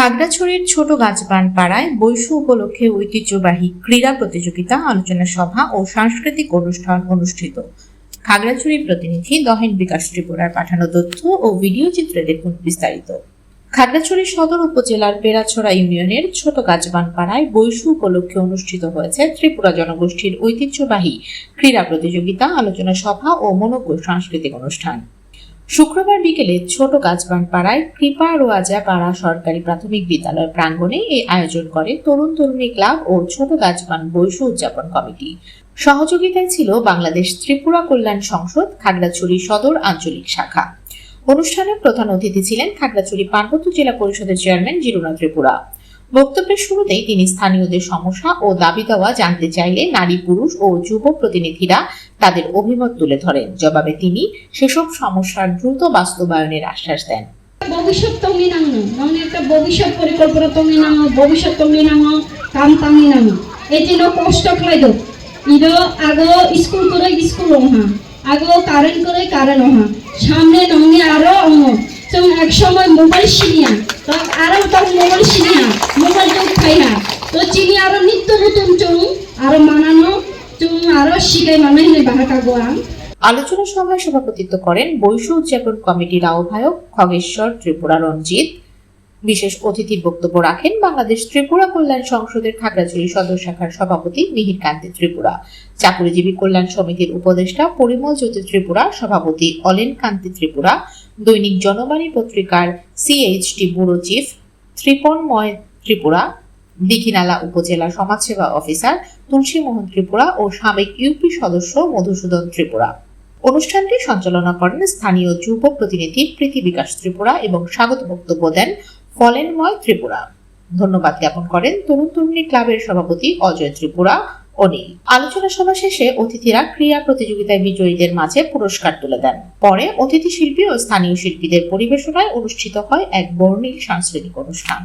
খাগড়াছড়ির ছোট গাছবান পাড়ায় বৈশু উপলক্ষে ঐতিহ্যবাহী ক্রীড়া প্রতিযোগিতা, আলোচনা সভা ও সাংস্কৃতিক অনুষ্ঠান অনুষ্ঠিত। খাগড়াছড়ির প্রতিনিধি দহেন বিকাশ ত্রিপুরার পাঠানো তথ্য ও ভিডিও চিত্রে দেখুন বিস্তারিত। খাগড়াছড়ি সদর উপজেলার পেরাছড়া ইউনিয়নের ছোট গাছবান পাড়ায় বৈশু উপলক্ষে অনুষ্ঠিত হয়েছে ত্রিপুরা জনগোষ্ঠীর ঐতিহ্যবাহী ক্রীড়া প্রতিযোগিতা, আলোচনা সভা ও মনোজ্ঞ সাংস্কৃতিক অনুষ্ঠান। শুক্রবার বিকেলে ছোট গাছবান পাড়ায় কৃপা রোয়াজা পাড়া সরকারি প্রাথমিক বিদ্যালয় প্রাঙ্গণে এই আয়োজন করে তরুণ তরুণী ক্লাব ও ছোট গাছবান বৈশু উদযাপন কমিটি। সহযোগিতায় ছিল বাংলাদেশ ত্রিপুরা কল্যাণ সংসদ খাগড়াছড়ি সদর আঞ্চলিক শাখা। অনুষ্ঠানে প্রধান অতিথি ছিলেন খাগড়াছড়ি পার্বত্য জেলা পরিষদের চেয়ারম্যান জিরুনা ত্রিপুরা। বক্তব্যের শুরুতেই তিনি স্থানীয়দের সমস্যা ও দাবি দেওয়া জানতে চাইলে নারী, পুরুষ ও যুব প্রতিনিধিরা তাদের অভিমত তুলে ধরেন। জবাবে তিনি সেসব সমস্যার দ্রুত বাস্তবায়নের আশ্বাস দেন। ভবিষ্যৎ মানে একটা ভবিষ্যৎ পরিকল্পনা ভবিষ্যৎ কাম কষ্ট খাইদো ইদো আগো স্কুল করে স্কুল ওহা করে কারেন্ট ওহা সামনে নঙ্গে আরও অঙ্গ চং এক সময় মোবাইল সিনিয়া আরও তখন মোবাইল সিনিয়া তো চিনি আরও নিত্য নতুন চং আরও মানানো চং আরও শিখাই মানে বাহাকা গোয়া আলোচনা সভায় সভাপতিত্ব করেন বৈশু উদযাপন কমিটির আহ্বায়ক খগেশ্বর ত্রিপুরা রঞ্জিত। বিশেষ অতিথির বক্তব্য রাখেন বাংলাদেশ ত্রিপুরা কল্যাণ সংসদের খাগড়াছড়ি সদর শাখার সভাপতি মিহির কান্তি ত্রিপুরা, চাকুরিজীবী কল্যাণ সমিতির উপদেষ্টা পরিমল জ্যোতি ত্রিপুরা, সভাপতি অলেন কান্তি ত্রিপুরা, দৈনিক জনবাণী পত্রিকার CHT bureau chief Tripanmoy Tripura Dighinala উপজেলা সমাজসেবা অফিসার তুলসী মোহন ত্রিপুরা ও সাবেক ইউপি সদস্য মধুসূদন ত্রিপুরা। অনুষ্ঠানটি সঞ্চালনা করেন স্থানীয় যুব প্রতিনিধি প্রীতি বিকাশ ত্রিপুরা এবং স্বাগত বক্তব্য দেন ফলেনময় ত্রিপুরা। ধন্যবাদ জ্ঞাপন করেন তরুণ তরুণী ক্লাবের সভাপতি অজয় ত্রিপুরা অনিল আলোচনা সভা শেষে অতিথিরা ক্রীড়া প্রতিযোগিতায় বিজয়ীদের মাঝে পুরস্কার তুলে দেন। পরে অতিথি শিল্পী ও স্থানীয় শিল্পীদের পরিবেশনায় অনুষ্ঠিত হয় এক বর্ণিল সাংস্কৃতিক অনুষ্ঠান।